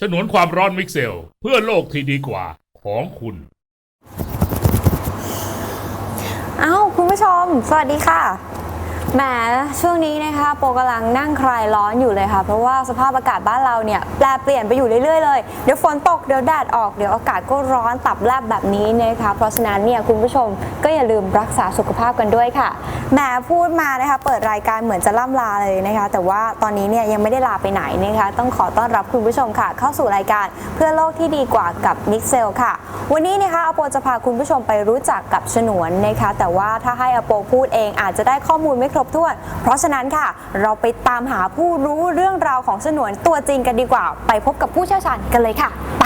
ฉนวนความร้อนมิกเซล เพื่อโลกที่ดีกว่าของคุณ เอ้า คุณผู้ชม สวัสดีค่ะ แหมช่วงนี้นะคะโปกำลังนั่งคลายร้อนอยู่เลยค่ะ เพราะว่าสภาพอากาศบ้านเราเนี่ยแปลเปลี่ยนไปอยู่เรื่อยๆเลยเดี๋ยวฝนตกเดี๋ยวแดดออกเดี๋ยวอากาศก็ร้อนตับแลบแบบนี้นะคะเพราะฉะนั้นเนี่ยคุณผู้ชมก็อย่าลืมรักษาสุขภาพกันด้วยค่ะแหมพูดมานะคะเปิดรายการเหมือนจะล่ำลาเลยนะคะ แต่ว่าตอนนี้เนี่ยยังไม่ได้ลาไปไหนนะคะต้องขอต้อนรับคุณผู้ชมค่ะ เข้าสู่รายการเพื่อโลกที่ดีกว่ากับมิกเซลค่ะ วันนี้นะคะอโปจะพาคุณผู้ชมไปรู้จักกับฉนวนนะคะแต่ว่าถ้าให้อโปพูดเองอาจจะได้ข้อมูลไม่รบถ้วน เพราะฉะนั้นค่ะ เราไปตามหาผู้รู้เรื่องราวของฉนวนตัวจริงกันดีกว่า ไปพบกับผู้เชี่ยวชาญกันเลยค่ะไป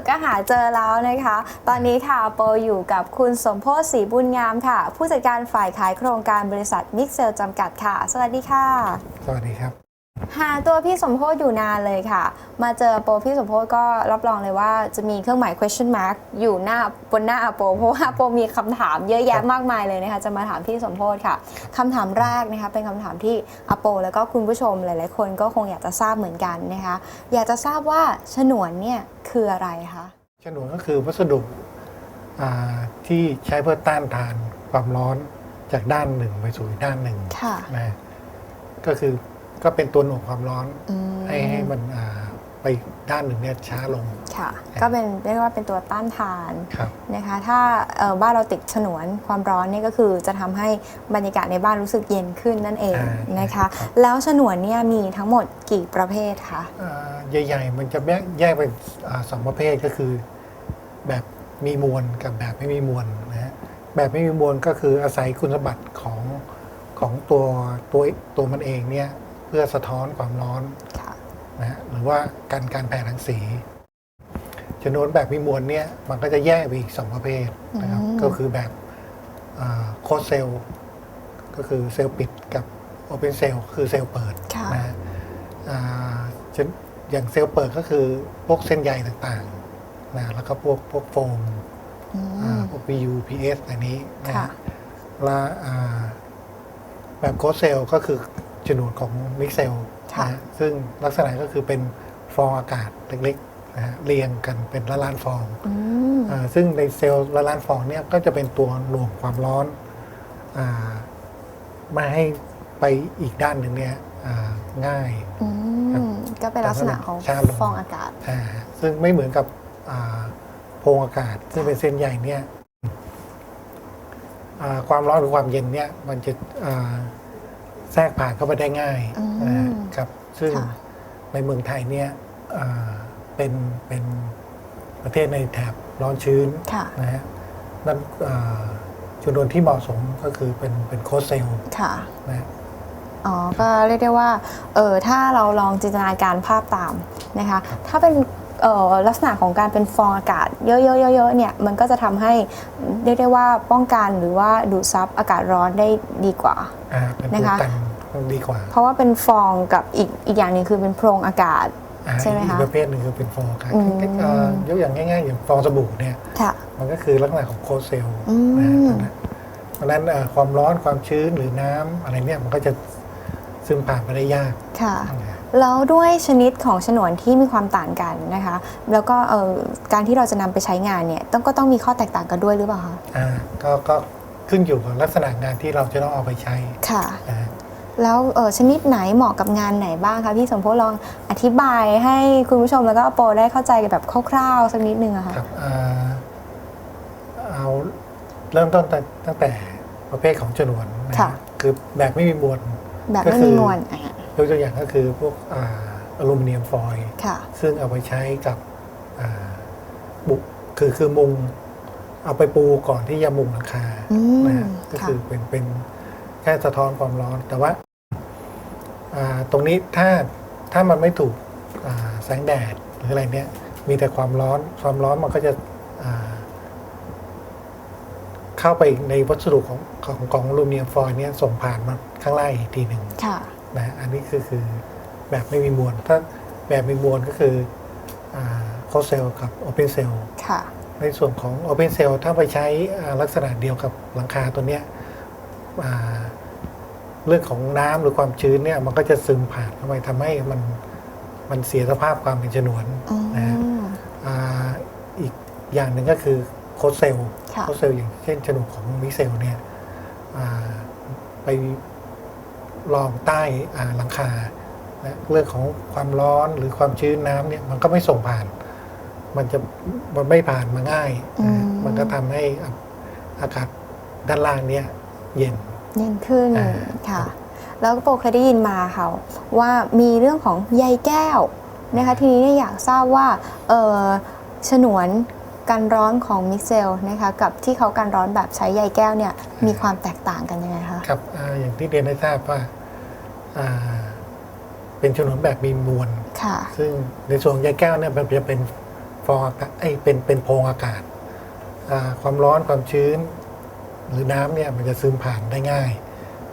ดก็หาเจอแล้วนะคะ ตอนนี้ค่ะโปอยู่กับคุณสมโพศศรีบุญงามค่ะ ผู้จัดการฝ่ายขายโครงการบริษัทมิกเซลจำกัดค่ะ สวัสดีค่ะ สวัสดีครับ หาตัวพี่สมโพศอยู่นานเลยค่ะ มาเจอโปพี่สมโพศก็รับรองเลยว่าจะมีเครื่องหมาย question mark อยู่หน้าบนหน้าอโป เพราะว่าโปมีคำถามเยอะแยะมากมายเลยนะคะจะมาถามพี่สมโพศค่ะคำถามแรกนะคะเป็นคำถามที่อโป แล้วก็คุณผู้ชมหลาย ๆ คนก็คงอยากจะทราบเหมือนกันนะคะ อยากจะทราบว่าฉนวนเนี่ยคืออะไรคะฉนวนก็คือวัสดุอ่าที่ใช้เพื่อต้านทานความร้อนจากด้านหนึ่งไปสู่อีกด้านหนึ่งค่ะนะก็คือ ก็เป็นตัวหน่วงความร้อนอืมให้ให้มันอ่าไปด้านหนึ่งเนี่ยช้าลงค่ะ ก็เป็นเรียกว่าเป็นตัวต้านทานครับ นะคะ ถ้าเอ่อบ้านเราติดฉนวนความร้อนเนี่ยก็คือจะทำให้บรรยากาศในบ้านรู้สึกเย็นขึ้นนั่นเองอ่าน นะคะครับแล้วฉนวนเนี่ยมีทั้งหมดกี่ประเภทคะ อ่าใหญ่ๆ มันจะแยกแยกเป็นอ่าสองประเภทก็คือ แบบมีมวลกับแบบไม่มีมวลนะฮะแบบไม่มีมวลก็คืออาศัยคุณสมบัติของของตัวตัวตัวมันเองเนี่ย เพื่อสะท้อนความร้อนค่ะนะฮะหรือว่าการการแผ่รังสีชนวนแบบมีมวลเนี่ยมันก็จะแยกไปอีกสองประเภทนะครับอืมก็คือแบบโคดเซลล์ก็คือเซลล์ปิดกับโอเพนเซลล์คือเซลล์เปิดค่ะนะฮะอ่าเช่นอย่างเซลล์เปิดก็คือพวกเส้นใยต่างๆนะแล้วก็พวกพวกโฟมอือ่ามพวก PU PS อันนี้นะค่ะฮะและอ่าแบบโคดเซลล์ก็คือ ฉนวนของมิกเซลค่ะนะฮะซึ่งลักษณะก็คือเป็นฟองอากาศเล็กๆนะฮะเรียงกันเป็นละล้านฟองอืมอาซึ่งในเซลล์ละล้านฟองเนี่ยก็จะเป็นตัวหน่วงความร้อนอาไม่ให้ไปอีกด้านหนึ่งเนี่ยอ่าง่าย อืครับมก็เป็นลักษณะของช้าลง ฟองอากาศ อ่าซึ่งไม่เหมือนกับอ่าโพรงอากาศ ซึ่งเป็นเส้นใหญ่เนี่ยอ่าความร้อนหรือความเย็นเนี่ยมันจะอ่า แทรกผ่านเข้าไปได้ง่ายอืมนะฮะครับ ซึ่งค่ะ ในเมืองไทยเนี่ยอ่าเป็นเป็นประเทศในแถบร้อนชื้นค่ะ นะฮะนั่นอ่าจำนวนที่เหมาะสมก็คือเป็นเป็นโคสเซลค่ะ นะฮะ อ๋อ ก็เรียกได้ว่า เออถ้าเราลองจินตนาการภาพตามนะคะ ถ้าเป็นเอ่อ ลักษณะของการเป็นฟองอากาศเยอะๆๆๆเนี่ยมันก็จะทำให้เรียกได้ว่าป้องกันหรือว่าดูดซับอากาศร้อนได้ดีกว่าอ่าเป็นนะตัวคะกันดีกว่า เพราะว่าเป็นฟองกับอีกอีกอย่างหนึ่งคือเป็นโพรงอากาศอ่าใช่ไหมคะอีกประเภทหนึ่งคือเป็นฟองครับอืมเอ่อยกอย่างง่ายๆอย่างฟองสบู่เนี่ยค่ะมันก็คือลักษณะของโคสเซลอืมนะฮะตรงนั้นเพราะฉะนั้นเอ่อความร้อนความชื้นหรือน้ำอะไรเนี่ยมันก็จะซึมผ่านไปได้ยากค่ะนะฮะ แล้วด้วยชนิดของฉนวนที่มีความต่างกันนะคะ แล้วก็เอ่อการที่เราจะนำไปใช้งานเนี่ยต้องก็ต้องมีข้อแตกต่างกันด้วยหรือเปล่าคะอ่าก็ก็ขึ้นอยู่กับลักษณะงานที่เราจะต้องเอาไปใช้ค่ะนะฮะแล้วเออชนิดไหนเหมาะกับงานไหนบ้างคะพี่สมพศลองอธิบายให้คุณผู้ชมแล้วก็อโปได้เข้าใจกันแบบคร่าวๆสักนิดนึงอะค่ะครับอ่าเอาเริ่มต้นแต่ตั้งแต่ประเภทของฉนวนนะค่ะคือแบบไม่มีมวลแบบก็ไม่คืมีอมวลอะ ยกตัวอย่างก็คือพวกอ่าอลูมิเนียมฟอยล์ค่ะซึ่งเอาไปใช้กับอ่าบุคือคือมุงเอาไปปูก่อนที่จะมุงหลังคาอืมนะฮะก็ค่ะคือเป็นเป็นแค่สะท้อนความร้อน แต่ว่าอ่าตรงนี้ถ้าถ้ามันไม่ถูกอ่าแสงแดดหรืออะไรเนี่ยมีแต่ความร้อนความร้อนมันก็จะอ่าเข้าไปในวัสดุของของของอลูมิเนียมฟอยล์เนี่ยส่งผ่านมาข้างล่างอีกทีหนึ่งค่ะ นะอันนี้คือคือแบบไม่มีมวล ถ้าแบบมีมวลก็คือโคเซลกับโอเพนเซลค่ะในส่วนของ Open Cell ถ้าไปใช้อ่าลักษณะเดียวกับหลังคาตัวเนี้ยอ่าเรื่องของน้ำหรือความชื้นเนี่ยมันก็จะซึมผ่านเข้าไปทำให้มันมันเสียสภาพความเป็นฉนวนอืมนะฮะอ่าอีกอย่างหนึ่งก็คือโคเซลค่ะโคเซลอย่างเช่นฉนวนของมิเซลเนี่ยอ่าไป รองใต้อ่าหลังคานะเรื่องของความร้อนหรือความชื้นน้ำเนี่ยมันก็ไม่ส่งผ่าน มันจะมันไม่ผ่านมาง่ายนะอืมมันก็ทำให้อะอากาศด้านล่างเนี่ยเย็นเย็นขึ้นอ่าค่ะ แล้วโปเคยได้ยินมาค่ะว่ามีเรื่องของใยแก้วนะคะทีนี้เนี่ยอยากทราบว่าเออฉนวน กันร้อนของมิกเซลนะคะกับที่เขากันร้อนแบบใช้ใยแก้วเนี่ยมีความแตกต่างกันยังไงคะครับอ่าอย่างที่เรียนได้ทราบว่าอ่าเป็นฉนวนแบบมีมวล ค่ะ ซึ่งในส่วนของใยแก้วเนี่ยมันจะเป็นฟองอากาศเอ้ยเป็นเป็นโพรงอากาศอ่าความร้อนความชื้น หรือน้ำเนี่ยมันจะซึมผ่านได้ง่าย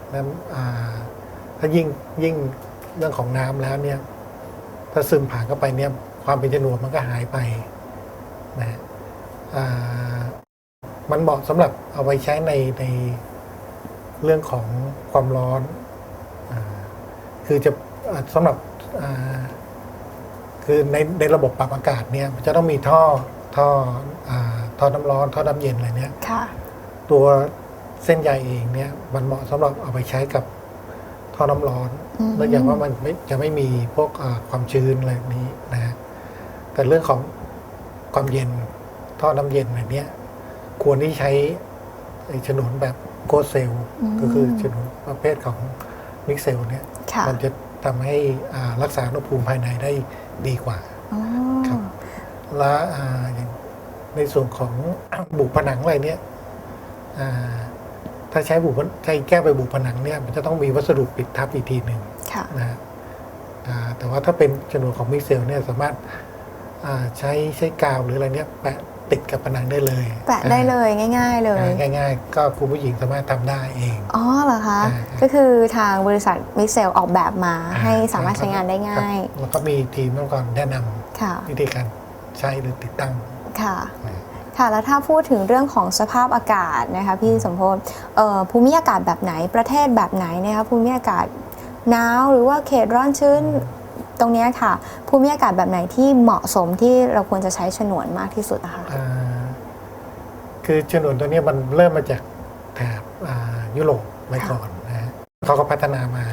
แล้วอ่าถ้ายิ่งยิ่งเรื่องของน้ำแล้วเนี่ย ถ้าซึมผ่านเข้าไปเนี่ย ความเป็นฉนวนมันก็หายไปนะฮะอ่า มันเหมาะสำหรับเอาไว้ใช้ในในเรื่องของความร้อนอาคือจะอ่าสำหรับอ่าคือในในระบบปรับอากาศเนี่ยมันจะต้องมีท่อท่ออาท่อน้ำร้อน ท่อน้ำเย็นอะไรเนี่ยค่ะตัวเส้นใยเองเนี่ยมันเหมาะสำหรับเอาไปใช้กับท่อน้ำร้อนอืมเนื่องจากว่ามันไม่จะไม่มีพวกอ่าความชื้นอะไรนี้นะฮะแต่เรื่องของความเย็น ท่อน้ำเย็นอะไรเนี้ยควรที่ใช้ไอ้ฉนวนแบบโกเซลก็คือฉนวนประเภทของมิกเซลเนี่ยค่ะมันจะทำให้อ่ารักษาอุณหภูมิภายในได้ดีกว่าอ๋อครับและอ่าอย่างในส่วนของบุผนังอะไรเนี่ยอ่าถ้าใช้บุผใช้แก้วไปบุผนังเนี่ยมันจะต้องมีวัสดุปิดทับอีกทีหนึ่งค่ะนะฮะอ่าแต่ว่าถ้าเป็นฉนวนของมิกเซลเนี่ยสามารถอ่าใช้ใช้กาวหรืออะไรเนี่ยแปะ ติดกับผนังได้เลย แปะได้เลยง่าย ๆ เลยอ่าง่าย ๆ ก็คุณผู้หญิงสามารถทำได้เอง อ๋อเหรอคะอ่าก็คือทางบริษัทมิกเซลออกแบบมาให้สามารถใช้งานได้คง่ารับยแล้วก็มีทีมต้องก่อนแนะนำค่ะวิธีการใช้หรือติดตั้งค่ะอ่าค่ะแล้วถ้าพูดถึงเรื่องของสภาพอากาศนะคะพี่สมพศเอ่อภูมิอากาศแบบไหนประเทศแบบไหนนะคะภูมิอากาศหนาวหรือว่าเขตร้อนชื้น ตรงเนี้ยค่ะภูมิอากาศแบบไหนที่เหมาะสมที่เราควรจะใช้ฉนวนมากที่สุดนะคะอ่าคือฉนวนตัวเนี้ยมันเริ่มมาจากแถบอ่ายุโรปไว้ก่อนนะฮะเขาก็พัฒนามา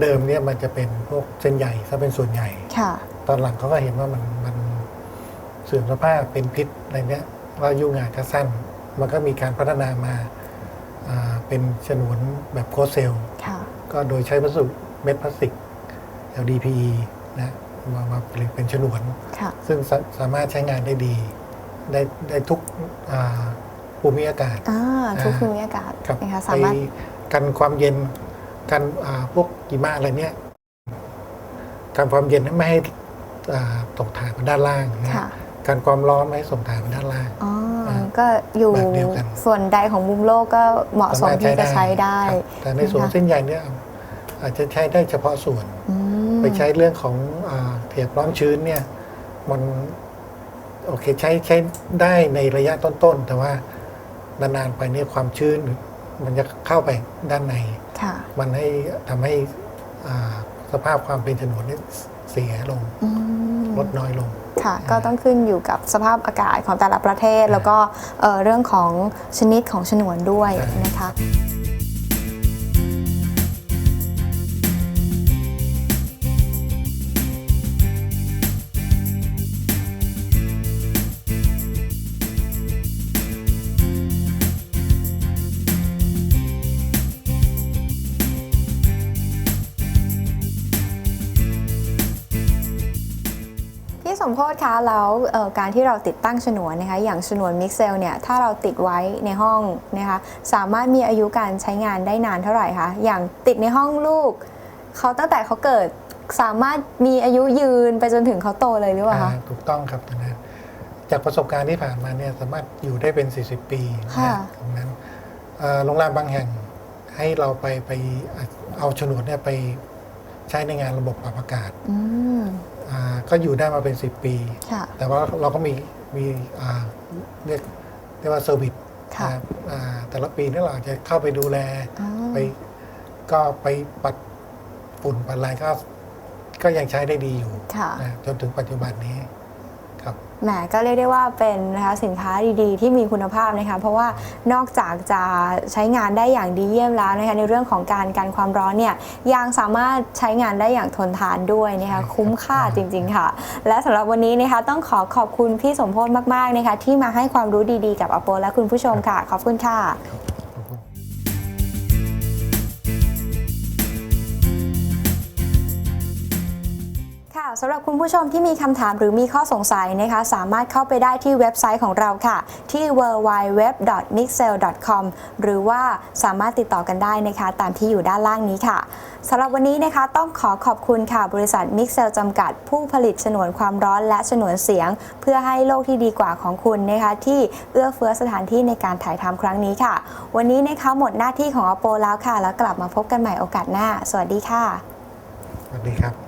เดิมเนี่ยมันจะเป็นพวกเส้นใหญ่ซะเป็นส่วนใหญ่ค่ะตอนหลังเขาก็เห็นว่ามันมันเสื่อมสภาพเป็นพิษอะไรเนี้ยว่าอายุงานก็สั้น มันก็มีการพัฒนามาอ่าเป็นฉนวนแบบโคเซลค่ะก็โดยใช้วัสดุเม็ดพลาสติก LDPE นะมามาผลิตเป็นฉนวนค่ะซึ่งสาสามารถใช้งานได้ดี ได้ได้ทุกอ่าภูมิอากาศอ่าทุกอ่าภูมิอากาศครับนะคะไปสามารถกันความเย็นกันอ่าพวกหิมะอะไรเนี้ยกันความเย็นไม่ให้อ่าตกถ่ายมาด้านล่างนะค่ะกันความร้อนไม่ให้ส่งถ่ายมาด้านล่างอ๋ออ่าก็อยู่แบบเดียวกันส่วนใดของมุมโลกก็เหมาะสมที่จะใช้ได้ครับแต่ในส่วนนะคะเส้นใหญ่เนี่ยอาจจะใช้ได้เฉพาะส่วนอืม ไปใช้เรื่องของอาเทียบร้อนชื้นเนี่ยมันโอเคใช้ใช้ได้ในระยะต้นๆ แต่ว่านานๆไปเนี่ยความชื้น มันจะเข้าไปด้านในค่ะมันให้ทำให้อ่าสภาพความเป็นฉนวนเนี่ยเสียลงอืมลดน้อยลงค่ะก็ต้องขึ้นอยู่กับสภาพอากาศของแต่ละประเทศ แล้วก็เอ่อเรื่องของชนิดของฉนวนด้วยใช่นะคะ สมโพศคะแล้วเอ่อการที่เราติดตั้งฉนวนนะคะอย่างฉนวนมิกเซลเนี่ยถ้าเราติดไว้ในห้องนะคะสามารถมีอายุการใช้งานได้นานเท่าไหร่คะอย่างติดในห้องลูกเขาตั้งแต่เขาเกิดสามารถมีอายุยืนไปจนถึงเขาโตเลยหรือเปล่าคะอ่าถูกต้องครับนะจากประสบการณ์ที่ผ่านมาเนี่ยสามารถอยู่ได้เป็น 40 ปีนะค่ะตรงนั้นเอ่อโรงแรมบางแห่งให้เราไปไปเอาฉนวนเนี่ยไปใช้ในงานระบบปรับอากาศอืมอ่ ก็อยู่ได้มาเป็น 10 ปีค่ะแต่ว่าเราก็มีมีอ่าเรียกเรียกว่าเซอร์วิสค่ะนะครับอ่าแต่ละปีนี่เราอาจจะเข้าไปดูแลอ๋อไปก็ไปปัดฝุ่นปัดอะไรก็ก็ยังใช้ได้ดีอยู่ค่ะนะจนถึงปัจจุบันนี้ครับ แหมก็เรียกได้ว่าเป็นนะคะสินค้าดีๆ ที่มีคุณภาพนะคะเพราะว่านอกจากจะใช้งานได้อย่างดีเยี่ยมแล้วนะคะในเรื่องของการกันความร้อนเนี่ยยังสามารถใช้งานได้อย่างทนทานด้วยนะคะใช่ครับคุ้มค่าจริง ๆ ค่ะ และสำหรับวันนี้นะคะต้องขอขอบคุณพี่สมโพธมากๆนะคะที่มาให้ความรู้ดีๆ กับอโปและคุณผู้ชมค่ะ ขอบคุณค่ะ สำหรับคุณผู้ชมที่มีคำถามหรือมีข้อสงสัยนะคะ สามารถเข้าไปได้ที่เว็บไซต์ของเราค่ะ ที่ www.mixel.com หรือว่าสามารถติดต่อกันได้นะคะ ตามที่อยู่ด้านล่างนี้ค่ะสำหรับวันนี้นะคะต้องขอขอบคุณค่ะ บริษัท Mixel จำกัด ผู้ผลิตฉนวนความร้อนและฉนวนเสียง เพื่อให้โลกที่ดีกว่าของคุณนะคะที่เอื้อเฟื้อสถานที่ในการถ่ายทำครั้งนี้ค่ะ วันนี้นะคะหมดหน้าที่ของอโปแล้วค่ะ แล้วกลับมาพบกันใหม่โอกาสหน้า สวัสดีค่ะ สวัสดีครับ